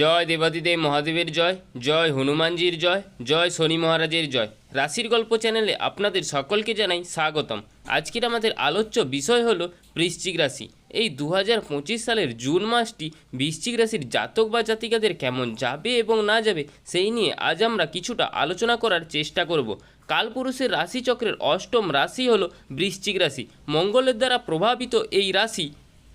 জয় দেবাদিদেব মহাদেবের জয় জয় হনুমানজির জয় জয় শনি মহারাজের জয়। রাশির গল্প চ্যানেলে আপনাদের সকলকে জানাই স্বাগতম। আজকের আমাদের আলোচ্য বিষয় হলো বৃশ্চিক রাশি। এই দু সালের জুন মাসটি বৃশ্চিক রাশির জাতক বা জাতিকাদের কেমন যাবে এবং না যাবে, সেই নিয়ে আজ আমরা কিছুটা আলোচনা করার চেষ্টা করব। কালপুরুষের রাশিচক্রের অষ্টম রাশি হলো বৃশ্চিক রাশি। মঙ্গলের দ্বারা প্রভাবিত এই রাশি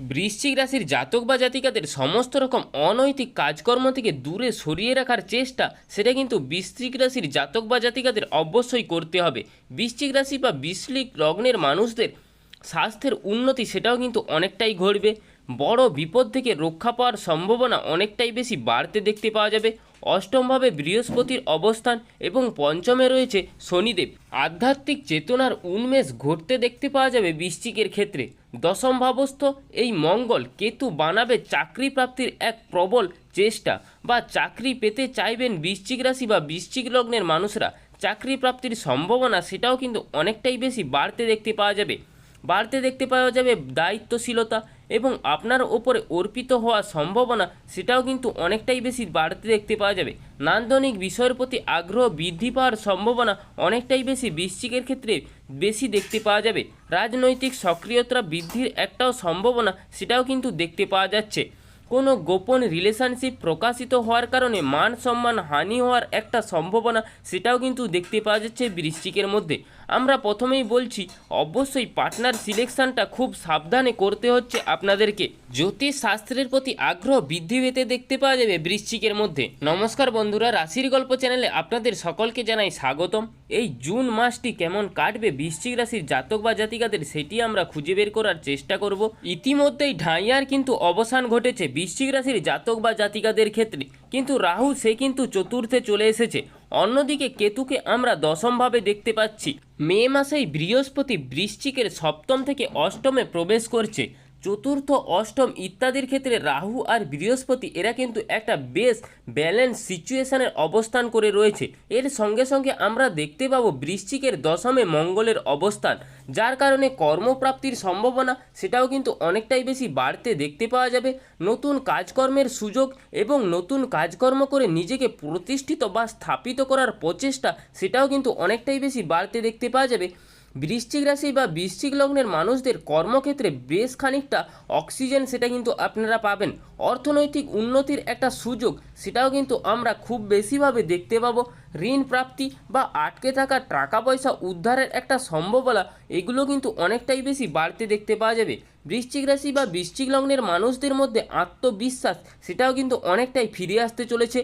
বৃশ্চিক রাশির জাতক বা জাতিকাদের সমস্ত রকম অনৈতিক কাজকর্ম থেকে দূরে সরিয়ে রাখার চেষ্টা, সেটা কিন্তু বৃশ্চিক রাশির জাতক বা জাতিকাদের অবশ্যই করতে হবে। বৃশ্চিক রাশি বা বিশ্লিক লগ্নের মানুষদের স্বাস্থ্যের উন্নতি সেটাও কিন্তু অনেকটাই ঘটবে। বড় বিপদ থেকে রক্ষা পাওয়ার সম্ভাবনা অনেকটাই বেশি বাড়তে দেখতে পাওয়া যাবে। অষ্টমভাবে বৃহস্পতির অবস্থান এবং পঞ্চমে রয়েছে শনিদেব। আধ্যাত্মিক চেতনার উন্মেষ ঘটতে দেখতে পাওয়া যাবে বৃশ্চিকের ক্ষেত্রে। দশম ভাবস্থ এই মঙ্গল কেতু বানাবে চাকরি প্রাপ্তির এক প্রবল চেষ্টা বা চাকরি পেতে চাইবেন বৃশ্চিক রাশি বা বৃশ্চিক লগ্নের মানুষরা। চাকরি প্রাপ্তির সম্ভাবনা সেটাও কিন্তু অনেকটাই বেশি বাড়তে দেখতে পাওয়া যাবে। বাড়তে দেখতে পাওয়া যাবে দায়িত্বশীলতা এবং আপনার ওপরে অর্পিত হওয়ার সম্ভাবনা, সেটাও কিন্তু অনেকটাই বেশি বাড়তে দেখতে পাওয়া যাবে। নান্দনিক বিষয়ের প্রতি আগ্রহ বৃদ্ধি পাওয়ার সম্ভাবনা অনেকটাই বেশি বৃশ্চিকের ক্ষেত্রে বেশি দেখতে পাওয়া যাবে। রাজনৈতিক সক্রিয়তা বৃদ্ধির একটাও সম্ভাবনা, সেটাও কিন্তু দেখতে পাওয়া যাচ্ছে। কোনো গোপন রিলেশনশিপ প্রকাশিত হওয়ার কারণে মান সম্মান হানি হওয়ার একটা সম্ভাবনা, সেটাও কিন্তু দেখতে পাওয়া যাচ্ছে বৃশ্চিকের মধ্যে। আমরা প্রথমেই বলছি, অবশ্যই পার্টনার সিলেকশনটা খুব সাবধানে করতে হচ্ছে আপনাদেরকে। জ্যোতিষ শাস্ত্রের প্রতি আগ্রহ বৃদ্ধি পেতে দেখতে পাওয়া যাবে বৃশ্চিকের মধ্যে। নমস্কার বন্ধুরা, রাশির গল্প চ্যানেলে আপনাদের সকলকে জানাই স্বাগতম। এই জুন মাসটি কেমন কাটবে বৃশ্চিক রাশির জাতক বা জাতিকাদের সেটি আমরা খুঁজে বের করার চেষ্টা করব। ইতিমধ্যেই ঢাইয়ার কিন্তু অবসান ঘটেছে বৃশ্চিক রাশির জাতক বা জাতিকাদের ক্ষেত্রে। কিন্তু রাহু সে কিন্তু চতুর্থে চলে এসেছে। অন্যদিকে কেতুকে আমরা দশমভাবে দেখতে পাচ্ছি। মে মাসেই বৃহস্পতি বৃশ্চিকের সপ্তম থেকে অষ্টমে প্রবেশ করছে। চতুর্থ, অষ্টম ইত্যাদির ক্ষেত্রে রাহু আর বৃহস্পতি, এরা কিন্তু একটা বেশ ব্যালেন্স সিচুয়েশানের অবস্থান করে রয়েছে। এর সঙ্গে সঙ্গে আমরা দেখতে পাবো বৃশ্চিকের দশমে মঙ্গলের অবস্থান, যার কারণে কর্মপ্রাপ্তির সম্ভাবনা, সেটাও কিন্তু অনেকটাই বেশি বাড়তে দেখতে পাওয়া যাবে। নতুন কাজকর্মের সুযোগ এবং নতুন কাজকর্ম করে নিজেকে প্রতিষ্ঠিত বা স্থাপিত করার প্রচেষ্টা, সেটাও কিন্তু অনেকটাই বেশি বাড়তে দেখতে পাওয়া যাবে। বৃশ্চিক রাশি বা বৃশ্চিক লগ্নের মানুষদের কর্মক্ষেত্রে বেশ খানিকটা অক্সিজেন সেটা কিন্তু আপনারা পাবেন। অর্থনৈতিক উন্নতির একটা সুযোগ, সেটাও কিন্তু আমরা খুব বেশিভাবে দেখতে পাবো। ঋণ প্রাপ্তি বা আটকে থাকা টাকা পয়সা উদ্ধারের একটা সম্ভাবনা, এগুলো কিন্তু অনেকটাই বেশি বাড়তে দেখতে পাওয়া যাবে। বৃশ্চিক রাশি বা বৃশ্চিক লগ্নের মানুষদের মধ্যে আত্মবিশ্বাস, সেটাও কিন্তু অনেকটাই ফিরে আসতে চলেছে।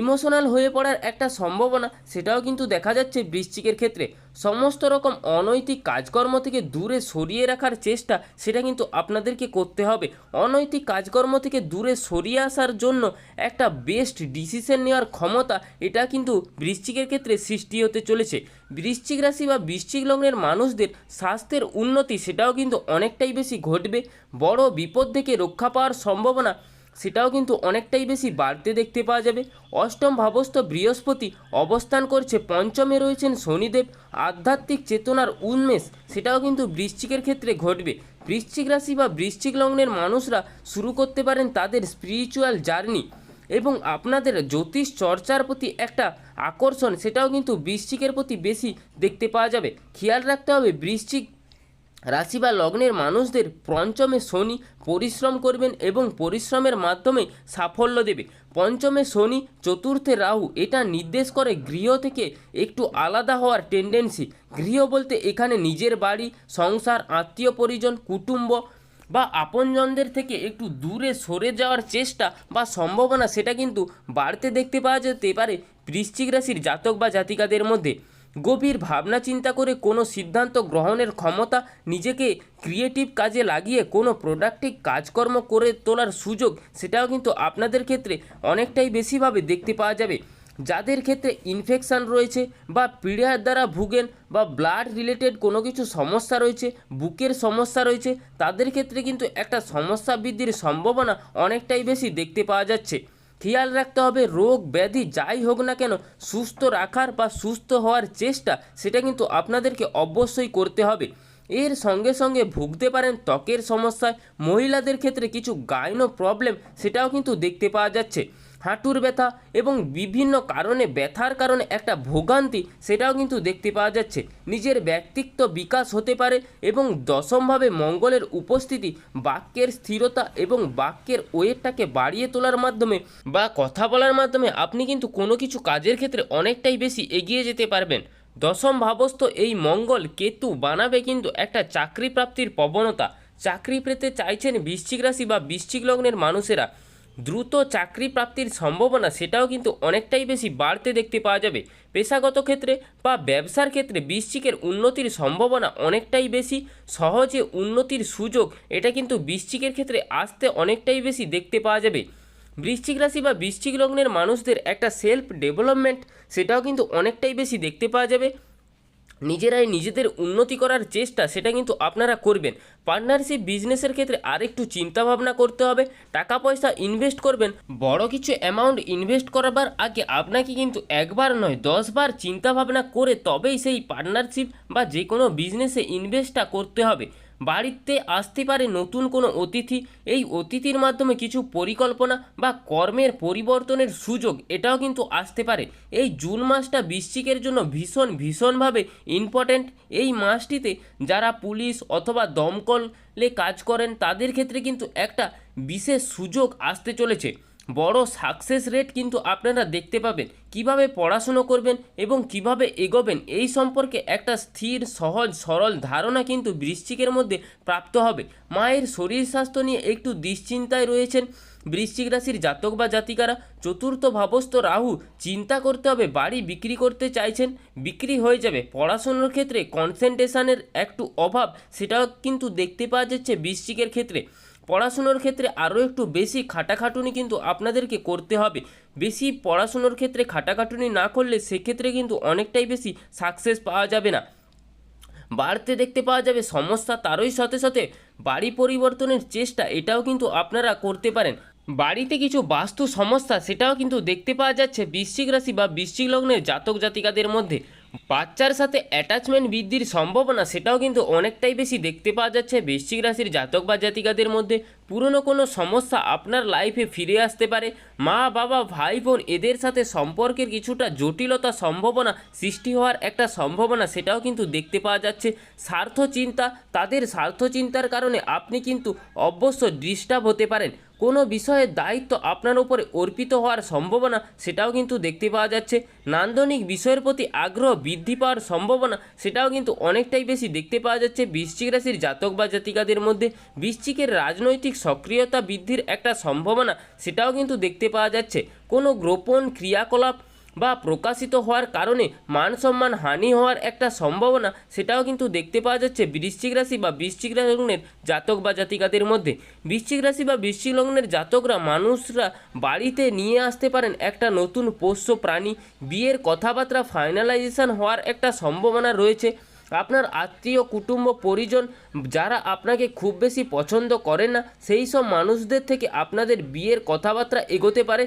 ইমোশনাল হয়ে পড়ার একটা সম্ভাবনা, সেটাও কিন্তু দেখা যাচ্ছে বৃশ্চিকের ক্ষেত্রে। সমস্ত রকম অনৈতিক কাজকর্ম থেকে দূরে সরিয়ে রাখার চেষ্টা, সেটা কিন্তু আপনাদেরকে করতে হবে। অনৈতিক কাজকর্ম থেকে দূরে সরিয়ে আসার জন্য একটা বেস্ট ডিসিশন নেওয়ার ক্ষমতা, এটা কিন্তু বৃশ্চিকের ক্ষেত্রে সৃষ্টি হতে চলেছে। বৃশ্চিক রাশি বা বৃশ্চিক লগ্নের মানুষদের স্বাস্থ্যের উন্নতি, সেটাও কিন্তু অনেকটাই বেশি ঘটবে। বড় বিপদ থেকে রক্ষা পাওয়ার সম্ভাবনা সেটাও কিন্তু অনেকটাই বেশি বাড়তে দেখতে পাওয়া যাবে। অষ্টম ভাবস্থ বৃহস্পতি অবস্থান করছে, পঞ্চমে রয়েছেন শনিদেব। আধ্যাত্মিক চেতনার উন্মেষ, সেটাও কিন্তু বৃশ্চিকের ক্ষেত্রে ঘটবে। বৃশ্চিক রাশি বা বৃশ্চিক লগ্নের মানুষরা শুরু করতে পারেন তাদের স্পিরিচুয়াল জার্নি এবং আপনাদের জ্যোতিষ চর্চার প্রতি একটা আকর্ষণ, সেটাও কিন্তু বৃশ্চিকের প্রতি বেশি দেখতে পাওয়া যাবে। খেয়াল রাখতে হবে বৃশ্চিক রাশি বা লগ্নের মানুষদের পঞ্চমে শনি পরিশ্রম করবেন এবং পরিশ্রমের মাধ্যমে সাফল্য দেবে। পঞ্চমে শনি, চতুর্থে রাহু, এটা নির্দেশ করে গৃহ থেকে একটু আলাদা হওয়ার টেন্ডেন্সি গৃহ বলতে এখানে নিজের বাড়ি, সংসার, আত্মীয় পরিজন, কুটুম্ব বা আপনজনদের থেকে একটু দূরে সরে যাওয়ার চেষ্টা বা সম্ভাবনা, সেটা কিন্তু বাড়তে দেখতে পাওয়া যেতে পারে বৃশ্চিক রাশির জাতক বা জাতিকাদের মধ্যে। গভীর ভাবনা চিন্তা করে কোনো সিদ্ধান্ত গ্রহণের ক্ষমতা নিজেকে ক্রিয়েটিভ কাজে লাগিয়ে কোনো প্রোডাক্টিভ কাজকর্ম করে তোলার সুযোগ সেটাও কিন্তু আপনাদের ক্ষেত্রে অনেকটাই বেশিভাবে দেখতে পাওয়া যাবে। যাদের ক্ষেত্রে ইনফেকশান রয়েছে বা পীড়ার দ্বারা ভুগেন বা ব্লাড রিলেটেড কোনো কিছু সমস্যা রয়েছে, বুকের সমস্যা রয়েছে, তাদের ক্ষেত্রে কিন্তু একটা সমস্যা বৃদ্ধির সম্ভাবনা অনেকটাই বেশি দেখতে পাওয়া যাচ্ছে। খেয়াল রাখতে হবে, রোগ, ব্যাধি যাই হোক না কেন, সুস্থ রাখার বা সুস্থ হওয়ার চেষ্টা, সেটা কিন্তু আপনাদেরকে অবশ্যই করতে হবে। এর সঙ্গে সঙ্গে ভুগতে পারেন ত্বকের সমস্যায়, মহিলাদের ক্ষেত্রে কিছু গাইনো প্রবলেম সেটাও কিন্তু দেখতে পাওয়া যাচ্ছে। হাঁটুর ব্যথা এবং বিভিন্ন কারণে ব্যথার কারণে একটা ভোগান্তি সেটাও কিন্তু দেখতে পাওয়া যাচ্ছে। নিজের ব্যক্তিত্ব বিকাশ হতে পারে এবং দশমভাবে মঙ্গলের উপস্থিতি বাক্যের স্থিরতা এবং বাক্যের ওয়েটটাকে বাড়িয়ে তোলার মাধ্যমে বা কথা বলার মাধ্যমে আপনি কিন্তু কোনো কিছু কাজের ক্ষেত্রে অনেকটাই বেশি এগিয়ে যেতে পারবেন। দশম ভাবস্থ এই মঙ্গল কেতু বানাবে কিন্তু একটা চাকরি প্রাপ্তির প্রবণতা। চাকরি পেতে চাইছেন বৃশ্চিক রাশি বা বৃশ্চিক লগ্নের মানুষেরা। দ্রুত চাকরি প্রাপ্তির সম্ভাবনা সেটাও কিন্তু অনেকটাই বেশি বাড়তে দেখতে পাওয়া যাবে। পেশাগত ক্ষেত্রে বা ব্যবসার ক্ষেত্রে বৃশ্চিকের উন্নতির সম্ভাবনা অনেকটাই বেশি, সহজে উন্নতির সুযোগ এটা কিন্তু বৃশ্চিকের ক্ষেত্রে আসতে অনেকটাই বেশি দেখতে পাওয়া যাবে। বৃশ্চিক রাশি বা বৃশ্চিক লগ্নের মানুষদের একটা সেলফ ডেভেলপমেন্ট সেটাও কিন্তু অনেকটাই বেশি দেখতে পাওয়া যাবে। নিজেরাই নিজেদের উন্নতি করার চেষ্টা, সেটা কিন্তু আপনারা করবেন। পার্টনারশিপ বিজনেসের ক্ষেত্রে আরেকটু চিন্তাভাবনা করতে হবে, টাকা পয়সা ইনভেস্ট করবেন, বড় কিছু অ্যামাউন্ট ইনভেস্ট করাবার আগে আপনাকে কিন্তু একবার নয়, দশবার চিন্তাভাবনা করে তবেই সেই পার্টনারশিপ বা যে কোনো বিজনেসে ইনভেস্টটা করতে হবে। বাড়িতে আসতে পারে নতুন কোনো অতিথি, এই অতিথির মাধ্যমে কিছু পরিকল্পনা বা কর্মের পরিবর্তনের সুযোগ এটাও কিন্তু আসতে পারে। এই জুন মাসটা বৃশ্চিকের জন্য ভীষণ, ভীষণভাবে ইম্পর্ট্যান্ট এই মাসটিতে যারা পুলিশ অথবা দমকলে কাজ করেন, তাদের ক্ষেত্রে কিন্তু একটা বিশেষ সুযোগ আসতে চলেছে। বড় সাকসেস রেট কিন্তু আপনারা দেখতে পাবেন। কীভাবে পড়াশুনো করবেন এবং কীভাবে এগোবেন, এই সম্পর্কে একটা স্থির, সহজ, সরল ধারণা কিন্তু বৃশ্চিকের মধ্যে প্রাপ্ত হবে। মায়ের শরীর স্বাস্থ্য নিয়ে একটু দুশ্চিন্তায় রয়েছেন বৃশ্চিক রাশির জাতক বা জাতিকারা। চতুর্থ ভাবস্থ রাহু চিন্তা করতে হবে, বাড়ি বিক্রি করতে চাইছেন, বিক্রি হয়ে যাবে। পড়াশুনোর ক্ষেত্রে কনসেন্ট্রেশনের একটু অভাব, সেটাও কিন্তু দেখতে পাওয়া যাচ্ছে বৃশ্চিকের ক্ষেত্রে। পড়াশুনোর ক্ষেত্রে আরও একটু বেশি খাটাখাটুনি কিন্তু আপনাদেরকে করতে হবে। বেশি পড়াশুনোর ক্ষেত্রে খাটাখাটুনি না করলে সেক্ষেত্রে কিন্তু অনেকটাই বেশি সাকসেস পাওয়া যাবে না। বাড়তে দেখতে পাওয়া যাবে সমস্যা তারই সাথে সাথে বাড়ি পরিবর্তনের চেষ্টা এটাও কিন্তু আপনারা করতে পারেন। বাড়িতে কিছু বাস্তু সমস্যা সেটাও কিন্তু দেখতে পাওয়া যাচ্ছে বৃশ্চিক রাশি বা বৃশ্চিক লগ্নের জাতক জাতিকাদের মধ্যে। বাচ্চার সাথে অ্যাটাচমেন্ট বৃদ্ধির সম্ভাবনা সেটাও কিন্তু অনেকটাই বেশি দেখতে পাওয়া যাচ্ছে বৃশ্চিক রাশির জাতক বা জাতিকাদের মধ্যে। পুরনো কোনো সমস্যা আপনার লাইফে ফিরে আসতে পারে। মা, বাবা, ভাই, বোন এদের সাথে সম্পর্কের কিছুটা জটিলতা সম্ভাবনা সৃষ্টি হওয়ার একটা সম্ভাবনা সেটাও কিন্তু দেখতে পাওয়া যাচ্ছে। স্বার্থ চিন্তা তাদের স্বার্থ চিন্তার কারণে আপনি কিন্তু অবশ্য ডিস্টার্ব হতে পারেন। কোনো বিষয়ের দায়িত্ব আপনার উপরে অর্পিত হওয়ার সম্ভাবনা সেটাও কিন্তু দেখতে পাওয়া যাচ্ছে। নান্দনিক বিষয়ের প্রতি আগ্রহ বৃদ্ধি পাওয়ার সম্ভাবনা সেটাও কিন্তু অনেকটাই বেশি দেখতে পাওয়া যাচ্ছে বৃশ্চিক রাশির জাতক বা জাতিকাদের মধ্যে। বৃশ্চিকের রাজনৈতিক সক্রিয়তা বৃদ্ধির একটা সম্ভাবনা সেটাও কিন্তু দেখতে পাওয়া যাচ্ছে। কোনো গোপন ক্রিয়াকলাপ বা প্রকাশিত হওয়ার কারণে মান সম্মান হানি হওয়ার একটা সম্ভাবনা সেটাও কিন্তু দেখতে পাওয়া যাচ্ছে বৃশ্চিক রাশি বা বৃশ্চিক লগ্নের জাতক বা জাতিকাদের মধ্যে। বৃশ্চিক রাশি বা বৃশ্চিক লগ্নের জাতকরা মানুষরা বাড়িতে নিয়ে আসতে পারেন একটা নতুন পোষ্য প্রাণী। বিয়ের কথাবার্তা ফাইনালাইজেশন হওয়ার একটা সম্ভাবনা রয়েছে। আপনার আত্মীয়, কুটুম্ব, পরিজন যারা আপনাকে খুব বেশি পছন্দ করেন না, সেই সব মানুষদের থেকে আপনাদের বিয়ের কথাবার্তা এগোতে পারে।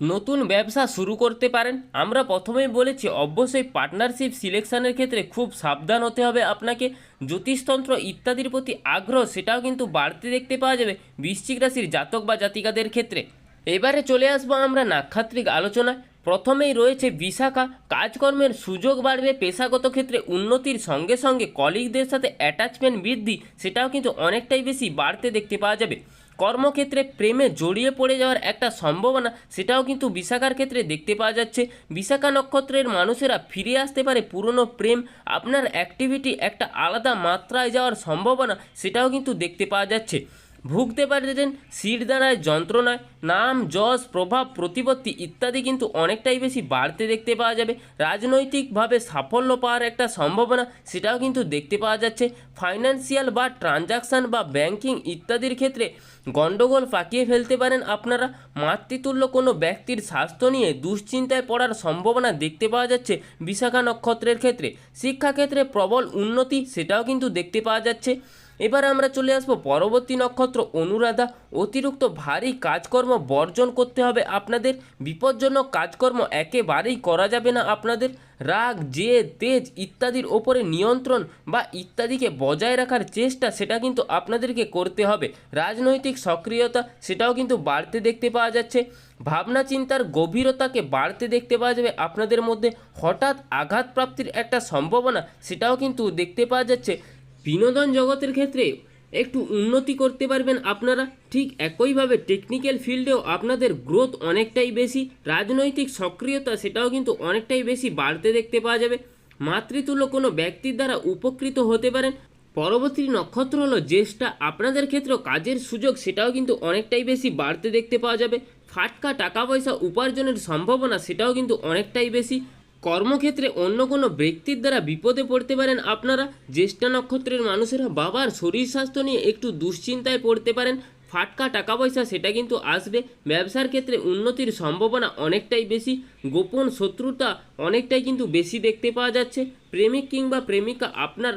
নতুন ব্যবসা শুরু করতে পারেন। আমরা প্রথমেই বলেছি, অবশ্যই পার্টনারশিপ সিলেকশনের ক্ষেত্রে খুব সাবধান হতে হবে আপনাকে। জ্যোতিষতন্ত্র ইত্যাদির প্রতি আগ্রহ, সেটাও কিন্তু বাড়তে দেখতে পাওয়া যাবে বৃশ্চিক রাশির জাতক বা জাতিকাদের ক্ষেত্রে। এবারে চলে আসব আমরা নাক্ষাত্রিক আলোচনায়। প্রথমেই রয়েছে বিশাখা, কাজকর্মের সুযোগ বাড়বে, পেশাগত ক্ষেত্রে উন্নতির সঙ্গে সঙ্গে কলিগদের সাথে অ্যাটাচমেন্ট বৃদ্ধি, সেটাও কিন্তু অনেকটাই বেশি বাড়তে দেখতে পাওয়া যাবে। কর্মক্ষেত্রে প্রেমে জড়িয়ে পড়ে যাওয়ার একটা সম্ভাবনা, সেটাও কিন্তু বিশাখার ক্ষেত্রে দেখতে পাওয়া যাচ্ছে। বিশাখা নক্ষত্রের মানুষেরা ফিরে আসতে পারে পুরনো প্রেম, আপনার অ্যাক্টিভিটি একটা আলাদা মাত্রায় যাওয়ার সম্ভাবনা, সেটাও কিন্তু দেখতে পাওয়া যাচ্ছে। ভুগতে পারতেন শিরদাঁড়ায় যন্ত্রণায় নাম, যশ, প্রভাব, প্রতিপত্তি ইত্যাদি কিন্তু অনেকটাই বেশি বাড়তে দেখতে পাওয়া যাবে। রাজনৈতিকভাবে সাফল্য পাওয়ার একটা সম্ভাবনা সেটাও কিন্তু দেখতে পাওয়া যাচ্ছে। ফাইন্যান্সিয়াল বা ট্রানজাকশান বা ব্যাংকিং ইত্যাদির ক্ষেত্রে গণ্ডগোল পাকিয়ে ফেলতে পারেন আপনারা। মাতৃতুল্য কোনো ব্যক্তির স্বাস্থ্য নিয়ে দুশ্চিন্তায় পড়ার সম্ভাবনা দেখতে পাওয়া যাচ্ছে বিশাখা নক্ষত্রের ক্ষেত্রে। শিক্ষাক্ষেত্রে প্রবল উন্নতি সেটাও কিন্তু দেখতে পাওয়া যাচ্ছে। এবার আমরা চলে আসব পরবর্তী নক্ষত্র অনুরাধা। অতিরিক্ত ভারী কাজকর্ম বর্জন করতে হবে আপনাদের। বিপজ্জনক কাজকর্ম একেবারেই করা যাবে না আপনাদের। রাগ, জেদ, তেজ ইত্যাদির ওপরে নিয়ন্ত্রণ বা ইত্যাদিকে বজায় রাখার চেষ্টা সেটা কিন্তু আপনাদেরকে করতে হবে। রাজনৈতিক সক্রিয়তা সেটাও কিন্তু বাড়তে দেখতে পাওয়া যাচ্ছে। ভাবনা চিন্তার গভীরতাকে বাড়তে দেখতে পাওয়া যাবে আপনাদের মধ্যে। হঠাৎ আঘাত প্রাপ্তির একটা সম্ভাবনা সেটাও কিন্তু দেখতে পাওয়া যাচ্ছে। বিনোদন জগতের ক্ষেত্রে একটু উন্নতি করতে পারবেন আপনারা। ঠিক একইভাবে টেকনিক্যাল ফিল্ডেও আপনাদের গ্রোথ অনেকটাই বেশি, রাজনৈতিক সক্রিয়তা সেটাও কিন্তু অনেকটাই বেশি বাড়তে দেখতে পাওয়া যাবে। মাতৃতুল্য কোনো ব্যক্তির দ্বারা উপকৃত হতে পারেন। পরবর্তী নক্ষত্র হলো জ্যেষ্ঠা। আপনাদের ক্ষেত্রেও কাজের সুযোগ সেটাও কিন্তু অনেকটাই বেশি বাড়তে দেখতে পাওয়া যাবে। ফাটকা টাকা পয়সা উপার্জনের সম্ভাবনা সেটাও কিন্তু অনেকটাই বেশি। কর্মক্ষেত্রে অন্য কোনো ব্যক্তির দ্বারা বিপদে পড়তে পারেন আপনারা? জ্যেষ্ঠা নক্ষত্রের মানুষেরা বাবার শরীর স্বাস্থ্য নিয়ে একটু দুশ্চিন্তায় পড়তে পারেন। ফাটকা টাকা পয়সা সেটা কিন্তু আসবে। ব্যবসার ক্ষেত্রে উন্নতির সম্ভাবনা অনেকটাই বেশি। গোপন শত্রুতা অনেকটাই কিন্তু বেশি দেখতে পাওয়া যাচ্ছে। প্রেমিক কিংবা প্রেমিকা আপনার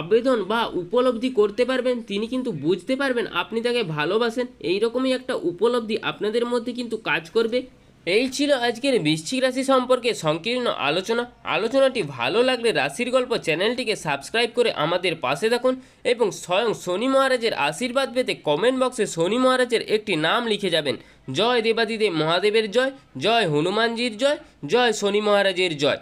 আবেদন বা উপলব্ধি করতে পারবেন, তিনি কিন্তু বুঝতে পারবেন আপনি তাকে ভালোবাসেন। এই রকমই একটা উপলব্ধি আপনাদের মধ্যে কিন্তু কাজ করবে। এই ছিল আজকের বৃশ্চিক রাশি সম্পর্কে সংকীর্ণ আলোচনা। আলোচনাটি ভালো লাগলে রাশির গল্প চ্যানেলটিকে সাবস্ক্রাইব করে আমাদের পাশে থাকুন এবং স্বয়ং শনি মহারাজের আশীর্বাদ পেতে কমেন্ট বক্সে শনি মহারাজের একটি নাম লিখে যাবেন। জয় দেবাদিদেব মহাদেবের জয় জয় হনুমানজির জয় জয় শনি মহারাজের জয়।